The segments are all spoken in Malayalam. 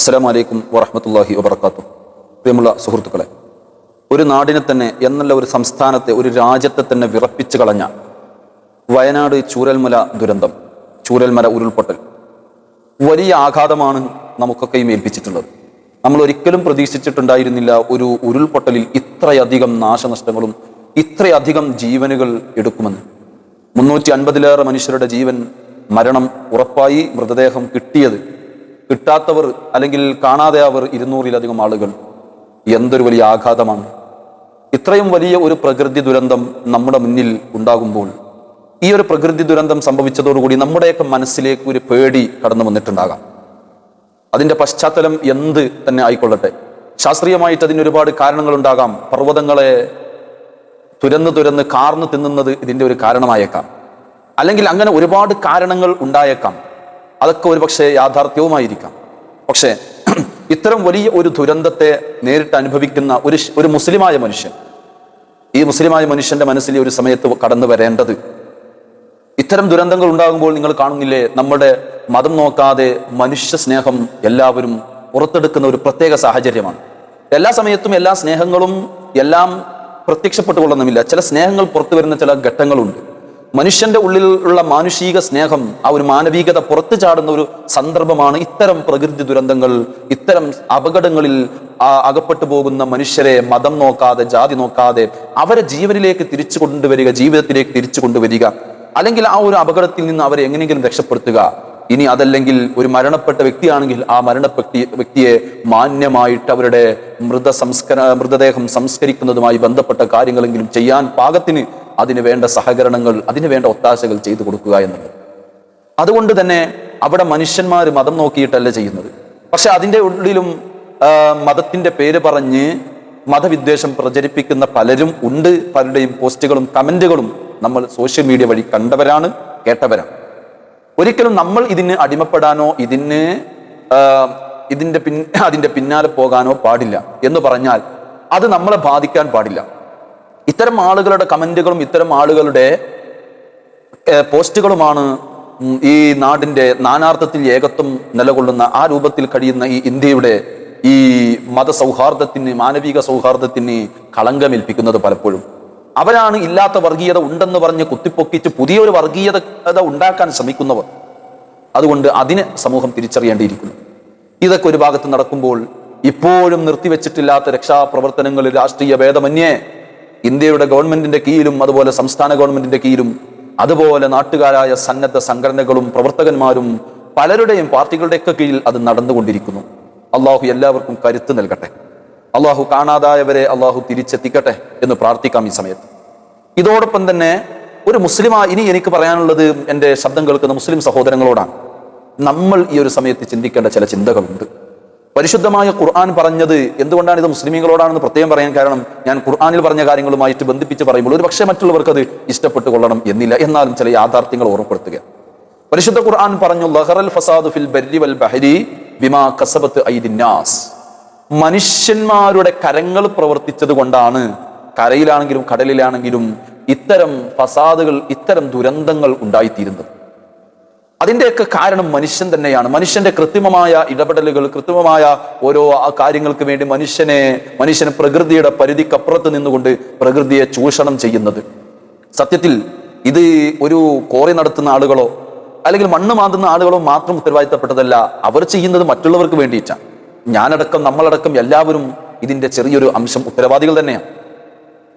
അസ്സലാമു വലൈക്കും വറഹമത്തല്ലാഹി വബർക്കാത്തു പ്രിയമുള്ള സുഹൃത്തുക്കളെ ഒരു നാടിനെ തന്നെ എന്നല്ല ഒരു സംസ്ഥാനത്തെ ഒരു രാജ്യത്തെ തന്നെ വിറപ്പിച്ചു കളഞ്ഞ വയനാട് ചൂരൽമല ദുരന്തം ചൂരൽമല ഉരുൾപൊട്ടൽ വലിയ ആഘാതമാണ് നമുക്കൊക്കെയും ഏൽപ്പിച്ചിട്ടുള്ളത്. നമ്മൾ ഒരിക്കലും പ്രതീക്ഷിച്ചിട്ടുണ്ടായിരുന്നില്ല ഒരു ഉരുൾപൊട്ടലിൽ ഇത്രയധികം നാശനഷ്ടങ്ങളും ഇത്രയധികം ജീവനുകൾ എടുക്കുമെന്ന്. മുന്നൂറ്റി അൻപതിലേറെ മനുഷ്യരുടെ ജീവൻ മരണം ഉറപ്പായി മൃതദേഹം കിട്ടിയത് കിട്ടാത്തവർ അല്ലെങ്കിൽ കാണാതെ അവർ ഇരുന്നൂറിലധികം ആളുകൾ എന്തൊരു വലിയ ആഘാതമാണ്. ഇത്രയും വലിയ ഒരു പ്രകൃതി ദുരന്തം നമ്മുടെ മുന്നിൽ ഉണ്ടാകുമ്പോൾ ഈ ഒരു പ്രകൃതി ദുരന്തം സംഭവിച്ചതോടുകൂടി നമ്മുടെയൊക്കെ മനസ്സിലേക്ക് ഒരു പേടി കടന്നു വന്നിട്ടുണ്ടാകാം. അതിന്റെ പശ്ചാത്തലം എന്ത് തന്നെ ആയിക്കൊള്ളട്ടെ. ശാസ്ത്രീയമായിട്ട് അതിന് ഒരുപാട് കാരണങ്ങളുണ്ടാകാം. പർവതങ്ങളെ തുരന്ന് തുരന്ന് കാർന്ന് തിന്നുന്നത് ഇതിന്റെ ഒരു കാരണമായേക്കാം. അല്ലെങ്കിൽ അങ്ങനെ ഒരുപാട് കാരണങ്ങൾ ഉണ്ടായേക്കാം. അതൊക്കെ ഒരുപക്ഷെ യാഥാർത്ഥ്യവുമായിരിക്കാം. പക്ഷേ ഇത്തരം വലിയ ഒരു ദുരന്തത്തെ നേരിട്ട് അനുഭവിക്കുന്ന ഒരു ഒരു മുസ്ലിമായ മനുഷ്യൻ ഈ മുസ്ലിമായ മനുഷ്യന്റെ മനസ്സിൽ ഒരു സമയത്ത് കടന്നു വരേണ്ടത് ഇത്തരം ദുരന്തങ്ങൾ ഉണ്ടാകുമ്പോൾ നിങ്ങൾ കാണുന്നില്ലേ? നമ്മുടെ മതം നോക്കാതെ മനുഷ്യ സ്നേഹം എല്ലാവരും പുറത്തെടുക്കുന്ന ഒരു പ്രത്യേക സാഹചര്യമാണ്. എല്ലാ സമയത്തും എല്ലാ സ്നേഹങ്ങളും എല്ലാം പ്രത്യക്ഷപ്പെട്ടുകൊള്ളണമില്ല. ചില സ്നേഹങ്ങൾ പുറത്തു വരുന്ന ചില ഘട്ടങ്ങളുണ്ട്. മനുഷ്യന്റെ ഉള്ളിലുള്ള മാനുഷിക സ്നേഹം ആ ഒരു മാനവികത പുറത്തു ചാടുന്ന ഒരു സന്ദർഭമാണ് ഇത്തരം പ്രകൃതി ദുരന്തങ്ങൾ ഇത്തരം അപകടങ്ങളിൽ അകപ്പെട്ടു പോകുന്ന മനുഷ്യരെ മതം നോക്കാതെ ജാതി നോക്കാതെ അവരെ ജീവനിലേക്ക് തിരിച്ചു കൊണ്ടുവരിക ജീവിതത്തിലേക്ക് തിരിച്ചു കൊണ്ടുവരിക. അല്ലെങ്കിൽ ആ ഒരു അപകടത്തിൽ നിന്ന് അവരെ എങ്ങനെയെങ്കിലും രക്ഷപ്പെടുത്തുക. ഇനി അതല്ലെങ്കിൽ ഒരു മരണപ്പെട്ട വ്യക്തിയാണെങ്കിൽ ആ മരണപ്പെട്ട വ്യക്തിയെ മാന്യമായിട്ട് അവരുടെ മൃത സംസ്കര മൃതദേഹം സംസ്കരിക്കുന്നതുമായി ബന്ധപ്പെട്ട കാര്യങ്ങളെങ്കിലും ചെയ്യാൻ പാകത്തിന് അതിന് വേണ്ട സഹകരണങ്ങൾ അതിന് വേണ്ട ഒത്താശകൾ ചെയ്തു കൊടുക്കുക എന്നുള്ളത് അതുകൊണ്ട് തന്നെ അവിടെ മനുഷ്യന്മാർ മതം നോക്കിയിട്ടല്ല ചെയ്യുന്നത്. പക്ഷെ അതിന്റെ ഉള്ളിലും മതത്തിന്റെ പേര് പറഞ്ഞ് മതവിദ്വേഷം പ്രചരിപ്പിക്കുന്ന പലരും ഉണ്ട്. പലരുടെയും പോസ്റ്റുകളും കമന്റുകളും നമ്മൾ സോഷ്യൽ മീഡിയ വഴി കണ്ടവരാണ് കേട്ടവരാണ്. ഒരിക്കലും നമ്മൾ ഇതിന് അടിമപ്പെടാനോ ഇതിന് ഇതിന്റെ പിൻ അതിന്റെ പിന്നാലെ പോകാനോ പാടില്ല എന്ന് പറഞ്ഞാൽ അത് നമ്മളെ ബാധിക്കാൻ പാടില്ല. ഇത്തരം ആളുകളുടെ കമന്റുകളും ഇത്തരം ആളുകളുടെ പോസ്റ്റുകളുമാണ് ഈ നാടിന്റെ നാനാർത്ഥത്തിൽ ഏകത്വം നിലകൊള്ളുന്ന ആ രൂപത്തിൽ കഴിയുന്ന ഈ ഇന്ത്യയുടെ ഈ മതസൗഹാർദ്ദത്തിന് മാനവിക സൗഹാർദ്ദത്തിന് കളങ്കമേൽപ്പിക്കുന്നത് പലപ്പോഴും. അവരാണ് ഇല്ലാത്ത വർഗീയത ഉണ്ടെന്ന് പറഞ്ഞ് കുത്തിപ്പൊക്കിച്ച് പുതിയൊരു വർഗീയത ഉണ്ടാക്കാൻ ശ്രമിക്കുന്നവർ. അതുകൊണ്ട് അതിനെ സമൂഹം തിരിച്ചറിയേണ്ടിയിരിക്കുന്നു. ഇതൊക്കെ ഒരു ഭാഗത്ത് നടക്കുമ്പോൾ ഇപ്പോഴും നിർത്തിവെച്ചിട്ടില്ലാത്ത രക്ഷാപ്രവർത്തനങ്ങളിൽ രാഷ്ട്രീയ ഭേദമന്യേ ഇന്ത്യയുടെ ഗവൺമെന്റിന്റെ കീഴിലും അതുപോലെ സംസ്ഥാന ഗവൺമെന്റിന്റെ കീഴിലും അതുപോലെ നാട്ടുകാരായ സന്നദ്ധ സംഘടനകളും പ്രവർത്തകന്മാരും പലരുടെയും പാർട്ടികളുടെയൊക്കെ കീഴിൽ അത് നടന്നുകൊണ്ടിരിക്കുന്നു. അള്ളാഹു എല്ലാവർക്കും കരുത്ത് നൽകട്ടെ. അള്ളാഹു കാണാതായവരെ അള്ളാഹു തിരിച്ചെത്തിക്കട്ടെ എന്ന് പ്രാർത്ഥിക്കാം ഈ സമയത്ത്. ഇതോടൊപ്പം തന്നെ ഒരു മുസ്ലിം ഇനി എനിക്ക് പറയാനുള്ളത് എന്റെ ശബ്ദം കേൾക്കുന്ന മുസ്ലിം സഹോദരങ്ങളോടാണ്. നമ്മൾ ഈ ഒരു സമയത്ത് ചിന്തിക്കേണ്ട ചില ചിന്തകളുണ്ട്. പരിശുദ്ധമായ ഖുർആൻ പറഞ്ഞത് എന്തുകൊണ്ടാണ് ഇത് മുസ്ലിമീങ്ങളോടാണെന്ന് പ്രത്യേകം പറയാൻ കാരണം ഞാൻ ഖുർആാനിൽ പറഞ്ഞ കാര്യങ്ങളുമായിട്ട് ബന്ധിപ്പിച്ച് പറയുമ്പോൾ ഒരു പക്ഷേ മറ്റുള്ളവർക്ക് അത് ഇഷ്ടപ്പെട്ടു കൊള്ളണം എന്നില്ല. എന്നാലും ചില യാഥാർത്ഥ്യങ്ങൾ ഓർമ്മപ്പെടുത്തുക. പരിശുദ്ധ ഖുർആൻ പറഞ്ഞു ലഹറൽ ഫിൽ വൽ ബഹരി ബിമാ മനുഷ്യന്മാരുടെ കരങ്ങൾ പ്രവർത്തിച്ചത് കൊണ്ടാണ് കരയിലാണെങ്കിലും കടലിലാണെങ്കിലും ഇത്തരം ഫസാദുകൾ ഇത്തരം ദുരന്തങ്ങൾ ഉണ്ടായിത്തീരുന്നത്. അതിന്റെയൊക്കെ കാരണം മനുഷ്യൻ തന്നെയാണ്. മനുഷ്യന്റെ കൃത്രിമമായ ഇടപെടലുകൾ കൃത്രിമമായ ഓരോ കാര്യങ്ങൾക്ക് വേണ്ടി മനുഷ്യനെ മനുഷ്യന് പ്രകൃതിയുടെ പരിധിക്കപ്പുറത്ത് നിന്നുകൊണ്ട് പ്രകൃതിയെ ചൂഷണം ചെയ്യുന്നത്. സത്യത്തിൽ ഇത് ഒരു കോറി നടത്തുന്ന ആളുകളോ അല്ലെങ്കിൽ മണ്ണ് മാന്തുന്ന ആളുകളോ മാത്രം ഉത്തരവാദിത്തപ്പെട്ടതല്ല. അവർ ചെയ്യുന്നത് മറ്റുള്ളവർക്ക് വേണ്ടിയിട്ടാണ്. ഞാനടക്കം നമ്മളടക്കം എല്ലാവരും ഇതിന്റെ ചെറിയൊരു അംശം ഉത്തരവാദികൾ തന്നെയാണ്.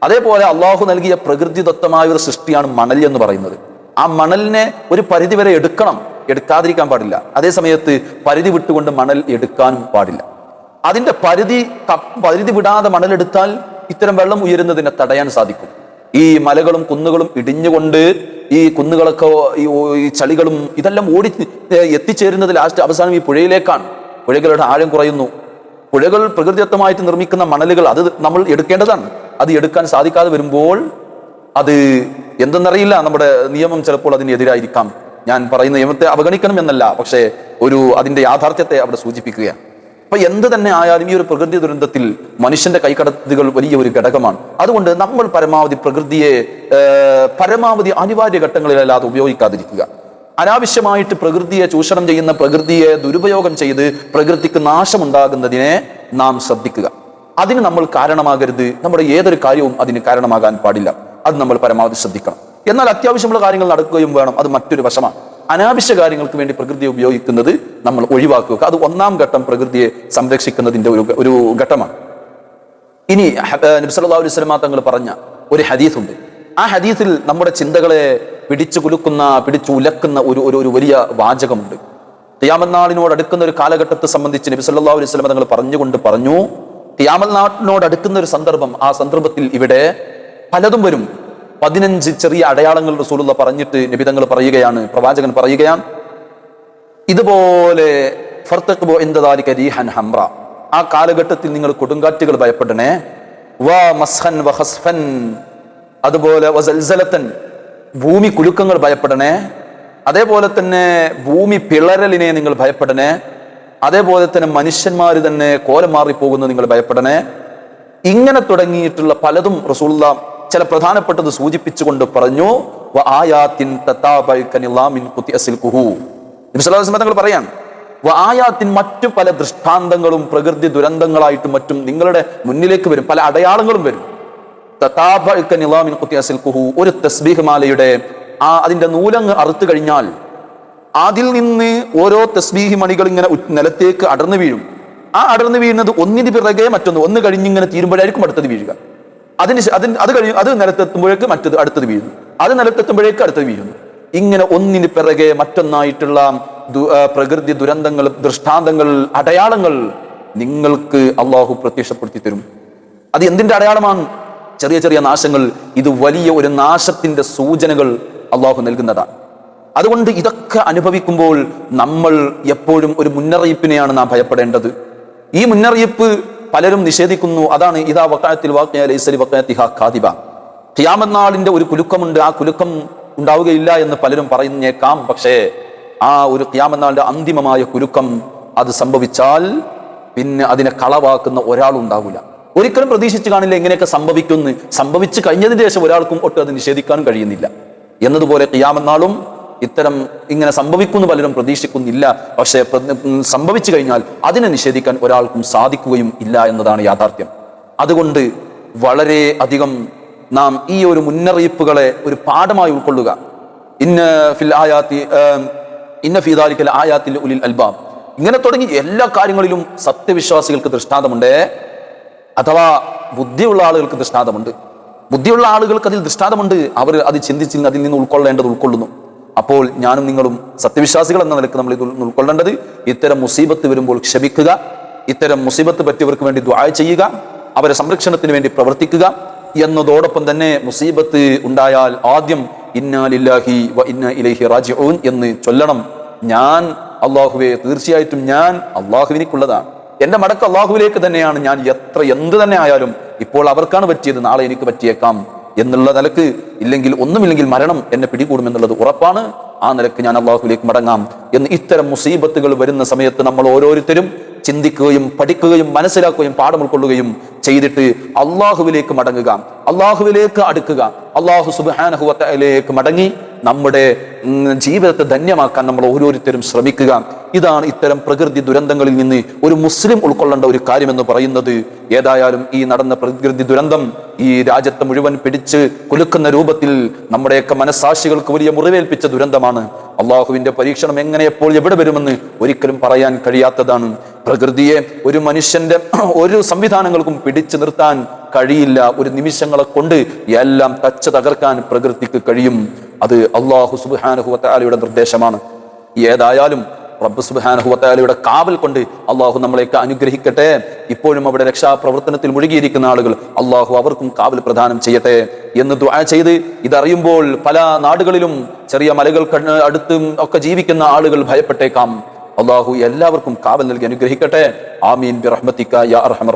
അതേപോലെ അള്ളാഹു നൽകിയ പ്രകൃതിദത്തമായ ഒരു സൃഷ്ടിയാണ് മണൽ എന്ന് പറയുന്നത്. ആ മണലിനെ ഒരു പരിധി വരെ എടുക്കണം. എടുക്കാതിരിക്കാൻ പാടില്ല. അതേ സമയത്ത് പരിധി വിട്ടുകൊണ്ട് മണൽ എടുക്കാനും പാടില്ല. അതിന്റെ പരിധി പരിധി വിടാതെ മണലെടുത്താൽ ഇത്തരം വെള്ളം ഉയരുന്നതിനെ തടയാൻ സാധിക്കും. ഈ മലകളും കുന്നുകളും ഇടിഞ്ഞുകൊണ്ട് ഈ കുന്നുകളൊക്കെ ഈ ചളികളും ഇതെല്ലാം ഓടി എത്തിച്ചേരുന്നത് ലാസ്റ്റ് അവസാനം ഈ പുഴയിലേക്കാണ്. പുഴകളുടെ ആഴം കുറയുന്നു. പുഴകൾ പ്രകൃതിദത്തമായിട്ട് നിർമ്മിക്കുന്ന മണലുകൾ അത് നമ്മൾ എടുക്കേണ്ടതാണ്. അത് എടുക്കാൻ സാധിക്കാതെ വരുമ്പോൾ അത് എന്തെന്നറിയില്ല. നമ്മുടെ നിയമം ചിലപ്പോൾ അതിനെതിരായിരിക്കാം ഞാൻ പറയുന്ന നിയമത്തെ അവഗണിക്കണം എന്നല്ല. പക്ഷേ ഒരു അതിന്റെ യാഥാർത്ഥ്യത്തെ അവിടെ സൂചിപ്പിക്കുകയാണ്. അപ്പൊ എന്ത് തന്നെ ആയാലും ഈ ഒരു പ്രകൃതി ദുരന്തത്തിൽ മനുഷ്യന്റെ കൈകടത്തുകൾ വലിയ ഒരു ഘടകമാണ്. അതുകൊണ്ട് നമ്മൾ പരമാവധി പ്രകൃതിയെ പരമാവധി അനിവാര്യ ഘട്ടങ്ങളിലല്ലാതെ ഉപയോഗിക്കാതിരിക്കുക. അനാവശ്യമായിട്ട് പ്രകൃതിയെ ചൂഷണം ചെയ്യുന്ന പ്രകൃതിയെ ദുരുപയോഗം ചെയ്ത് പ്രകൃതിക്ക് നാശമുണ്ടാകുന്നതിനെ നാം ശ്രദ്ധിക്കുക. അതിന് നമ്മൾ കാരണമാകരുത്. നമ്മുടെ ഏതൊരു കാര്യവും അതിന് കാരണമാകാൻ പാടില്ല. അത് നമ്മൾ പരമാവധി ശ്രദ്ധിക്കണം. എന്നാൽ അത്യാവശ്യമുള്ള കാര്യങ്ങൾ നടക്കുകയും വേണം. അത് മറ്റൊരു വശമാണ്. അനാവശ്യ കാര്യങ്ങൾക്ക് വേണ്ടി പ്രകൃതിയെ ഉപയോഗിക്കുന്നത് നമ്മൾ ഒഴിവാക്കുക. അത് ഒന്നാം ഘട്ടം പ്രകൃതിയെ സംരക്ഷിക്കുന്നതിന്റെ ഒരു ഒരു ഘട്ടമാണ്. ഇനി നബ്സല്ലാ അലൈഹി സ്വലമാ തങ്ങൾ പറഞ്ഞ ഒരു ഹദീസുണ്ട്. ആ ഹദീസിൽ നമ്മുടെ ചിന്തകളെ പിടിച്ചു കുലുക്കുന്ന പിടിച്ചു ഉലക്കുന്ന ഒരു ഒരു വലിയ വാചകമുണ്ട്. തിയാമനാളിനോട് അടുക്കുന്ന ഒരു കാലഘട്ടത്തെ സംബന്ധിച്ച് നബി സല്ലാ അലൈഹി സ്വലമ തങ്ങൾ പറഞ്ഞുകൊണ്ട് പറഞ്ഞു തിയാമൽനാട്ടിനോട് അടുക്കുന്ന ഒരു സന്ദർഭം ആ സന്ദർഭത്തിൽ ഇവിടെ പലതും വരും. പതിനഞ്ച് ചെറിയ അടയാളങ്ങൾ റസൂലുള്ള പറഞ്ഞിട്ട് നിബിതങ്ങൾ പറയുകയാണ് പ്രവാചകൻ പറയുകയാണ്. ഇതുപോലെ ഫർത്തഖ്ബു ഇന്ദദാലിക റീഹൻ ഹംറ. ആ കാലഘട്ടത്തിൽ നിങ്ങൾ കൊടുങ്കാറ്റുകൾ ഭയപ്പെടണേ. വാ മസ്ഹൻ വഹസ്ഫൻ അതുപോലെ വസൽസലത്തൻ ഭൂമി കുലുക്കങ്ങൾ ഭയപ്പെടണേ. അതേപോലെ തന്നെ ഭൂമി പിളരലിനെ നിങ്ങൾ ഭയപ്പെടണേ. അതേപോലെ തന്നെ മനുഷ്യന്മാർ തന്നെ കോലം മാറിപ്പോകുന്നത് നിങ്ങൾ ഭയപ്പെടണേ. ഇങ്ങനെ തുടങ്ങിയിട്ടുള്ള പലതും റസൂള്ള ചില പ്രധാനപ്പെട്ടത് സൂചിപ്പിച്ചുകൊണ്ട് പറഞ്ഞു തങ്ങൾ പറയാണ് "വ ആയാത്തിൻ മറ്റു പല ദൃഷ്ടാന്തങ്ങളും പ്രകൃതി ദുരന്തങ്ങളായിട്ടും മറ്റും നിങ്ങളുടെ മുന്നിലേക്ക് വരും പല അടയാളങ്ങളും വരും. തത്താബൈക നിളാമിൻ കുഹു. ആ അതിന്റെ നൂലങ്ങ് അറുത്തു കഴിഞ്ഞാൽ അതിൽ നിന്ന് ഓരോ തസ്ബീഹി മണികൾ ഇങ്ങനെ നിലത്തേക്ക് അടർന്നു വീഴും. ആ അടർന്നു വീഴുന്നത് ഒന്നിന് പിറകെ മറ്റൊന്ന് ഒന്ന് കഴിഞ്ഞിങ്ങനെ തീരുമ്പോഴായിരിക്കും അടുത്തത് വീഴുക. അതിന് അതിന് അത് കഴിഞ്ഞ് അത് നിലത്തെത്തുമ്പോഴേക്ക് മറ്റത് അടുത്തത് വീഴുന്നു. അത് നിലത്തെത്തുമ്പോഴേക്ക് അടുത്തത് വീഴുന്നു. ഇങ്ങനെ ഒന്നിന് പിറകെ മറ്റൊന്നായിട്ടുള്ള പ്രകൃതി ദുരന്തങ്ങൾ ദൃഷ്ടാന്തങ്ങൾ അടയാളങ്ങൾ നിങ്ങൾക്ക് അള്ളാഹു പ്രത്യക്ഷപ്പെടുത്തി തരും. അത് എന്തിന്റെ അടയാളമാണ്? ചെറിയ ചെറിയ നാശങ്ങൾ ഇത് വലിയ ഒരു നാശത്തിന്റെ സൂചനകൾ അള്ളാഹു നൽകുന്നതാണ് അതുകൊണ്ട് ഇതൊക്കെ അനുഭവിക്കുമ്പോൾ നമ്മൾ എപ്പോഴും ഒരു മുന്നറിയിപ്പിനെയാണ് നാം ഭയപ്പെടേണ്ടത്. ഈ മുന്നറിയിപ്പ് പലരും നിഷേധിക്കുന്നു. അതാണ് ഇതാ വക്കായത്തിൽ ഖാദിബ. ഖിയാമനാളിന്റെ ഒരു കുലുക്കമുണ്ട്. ആ കുലുക്കം ഉണ്ടാവുകയില്ല എന്ന് പലരും പറയുന്നേക്കാം പക്ഷേ ആ ഒരു ഖിയാമനാളിന്റെ അന്തിമമായ കുലുക്കം അത് സംഭവിച്ചാൽ പിന്നെ അതിനെ കളവാക്കുന്ന ഒരാളുണ്ടാവില്ല ഒരിക്കലും പ്രതീക്ഷിച്ചു കാണില്ല എങ്ങനെയൊക്കെ സംഭവിക്കുന്നു സംഭവിച്ചു കഴിഞ്ഞതിന് ശേഷം ഒരാൾക്കും ഒട്ടും അത് നിഷേധിക്കാനും കഴിയുന്നില്ല. എന്നതുപോലെ ഖിയാമനാളും ഇത്തരം ഇങ്ങനെ സംഭവിക്കുന്നു പലരും പ്രതീക്ഷിക്കുന്നില്ല. പക്ഷേ സംഭവിച്ചു കഴിഞ്ഞാൽ അതിനെ നിഷേധിക്കാൻ ഒരാൾക്കും സാധിക്കുകയും ഇല്ല എന്നതാണ് യാഥാർത്ഥ്യം. അതുകൊണ്ട് വളരെ അധികം നാം ഈ ഒരു മുന്നറിയിപ്പുകളെ ഒരു പാഠമായി ഉൾക്കൊള്ളുക. ഇന്ന ഫിൽ ആയാത്തി ഇന്ന ഫിദാലിക്കൽ ആയാത്തിൽ ഉലിൽ അൽബാം ഇങ്ങനെ തുടങ്ങി എല്ലാ കാര്യങ്ങളിലും സത്യവിശ്വാസികൾക്ക് ദൃഷ്ടാന്തമുണ്ട്. അഥവാ ബുദ്ധിയുള്ള ആളുകൾക്ക് ദൃഷ്ടാന്തമുണ്ട്. ബുദ്ധിയുള്ള ആളുകൾക്ക് അതിൽ ദൃഷ്ടാന്തമുണ്ട്. അവർ അത് ചിന്തിച്ചിരുന്ന് അതിൽ നിന്ന് ഉൾക്കൊള്ളേണ്ടത് ഉൾക്കൊള്ളുന്നു. അപ്പോൾ ഞാനും നിങ്ങളും സത്യവിശ്വാസികൾ എന്ന നിലയ്ക്ക് നമ്മൾ ഇത് ഉൾക്കൊള്ളേണ്ടത് ഇത്തരം മുസീബത്ത് വരുമ്പോൾ ക്ഷമിക്കുക ഇത്തരം മുസീബത്ത് പറ്റിയവർക്ക് വേണ്ടി ദ്വായ ചെയ്യുക അവരെ സംരക്ഷണത്തിന് വേണ്ടി പ്രവർത്തിക്കുക എന്നതോടൊപ്പം തന്നെ മുസീബത്ത് ഉണ്ടായാൽ ആദ്യം ഇന്നാലില്ലാഹി വ ഇന്ന ഇലൈഹി റാജിഊൻ എന്ന് ചൊല്ലണം. ഞാൻ അള്ളാഹുവെ തീർച്ചയായിട്ടും ഞാൻ അള്ളാഹുവിനിക്കുള്ളതാണ്. എന്റെ മടക്ക് അള്ളാഹുവിലേക്ക് തന്നെയാണ് ഞാൻ എത്ര എന്ത് തന്നെ ആയാലും ഇപ്പോൾ അവർക്കാണ് പറ്റിയത് നാളെ എനിക്ക് പറ്റിയേക്കാം. എന്നുള്ള നിലയ്ക്ക് ഇല്ലെങ്കിൽ ഒന്നുമില്ലെങ്കിൽ മരണം എന്നെ പിടികൂടും പിടികൂടുമെന്നുള്ളത് ഉറപ്പാണ്. ആ നിലയ്ക്ക് ഞാൻ അള്ളാഹുലേക്ക് മടങ്ങാം. എന്ന് ഇത്തരം മുസീബത്തുകൾ വരുന്ന സമയത്ത് നമ്മൾ ഓരോരുത്തരും ചിന്തിക്കുകയും പഠിക്കുകയും മനസ്സിലാക്കുകയും പാഠം ഉൾക്കൊള്ളുകയും ചെയ്തിട്ട് അള്ളാഹുവിലേക്ക് മടങ്ങുക. അള്ളാഹുവിലേക്ക് അടുക്കുക. അള്ളാഹു സുബാനഹുവത്തയിലേക്ക് മടങ്ങി നമ്മുടെ ജീവിതത്തെ ധന്യമാക്കാൻ നമ്മൾ ഓരോരുത്തരും ശ്രമിക്കുക. ഇതാണ് ഇത്തരം പ്രകൃതി ദുരന്തങ്ങളിൽ നിന്ന് ഒരു മുസ്ലിം ഉൾക്കൊള്ളേണ്ട ഒരു കാര്യമെന്ന് പറയുന്നത്. ഏതായാലും ഈ നടന്ന പ്രകൃതി ദുരന്തം ഈ രാജ്യത്തെ മുഴുവൻ പിടിച്ച് കുലുക്കുന്ന രൂപത്തിൽ നമ്മുടെയൊക്കെ മനസ്സാക്ഷികൾക്ക് വലിയ മുറിവേൽപ്പിച്ച ദുരന്തമാണ്. അള്ളാഹുവിന്റെ പരീക്ഷണം എങ്ങനെ എപ്പോൾ എവിടെ വരുമെന്ന് ഒരിക്കലും പറയാൻ കഴിയാത്തതാണ്. പ്രകൃതിയെ ഒരു മനുഷ്യന്റെ ഒരു സംവിധാനങ്ങൾക്കും പിടിച്ചു നിർത്താൻ കഴിയില്ല. ഒരു നിമിഷങ്ങളെ കൊണ്ട് എല്ലാം തച്ച് തകർക്കാൻ പ്രകൃതിക്ക് കഴിയും. അത് അള്ളാഹു സുബാനുഹുവത്താലയുടെ നിർദ്ദേശമാണ്. ഏതായാലും റബ്ബ് സുബാനുഹുവത്താലയുടെ കാവൽ കൊണ്ട് അള്ളാഹു നമ്മളെയൊക്കെ അനുഗ്രഹിക്കട്ടെ. ഇപ്പോഴും അവിടെ രക്ഷാപ്രവർത്തനത്തിൽ മുഴുകിയിരിക്കുന്ന ആളുകൾ അള്ളാഹു അവർക്കും കാവൽ പ്രദാനം ചെയ്യട്ടെ എന്ന് ചെയ്ത് ഇതറിയുമ്പോൾ പല നാടുകളിലും ചെറിയ മലകൾ അടുത്തും ഒക്കെ ജീവിക്കുന്ന ആളുകൾ ഭയപ്പെട്ടേക്കാം. അള്ളാഹു എല്ലാവർക്കും കാവൽ നൽകി അനുഗ്രഹിക്കട്ടെ. ആമീൻ ബിറഹ്മത്തിക്ക യാ അർഹമർ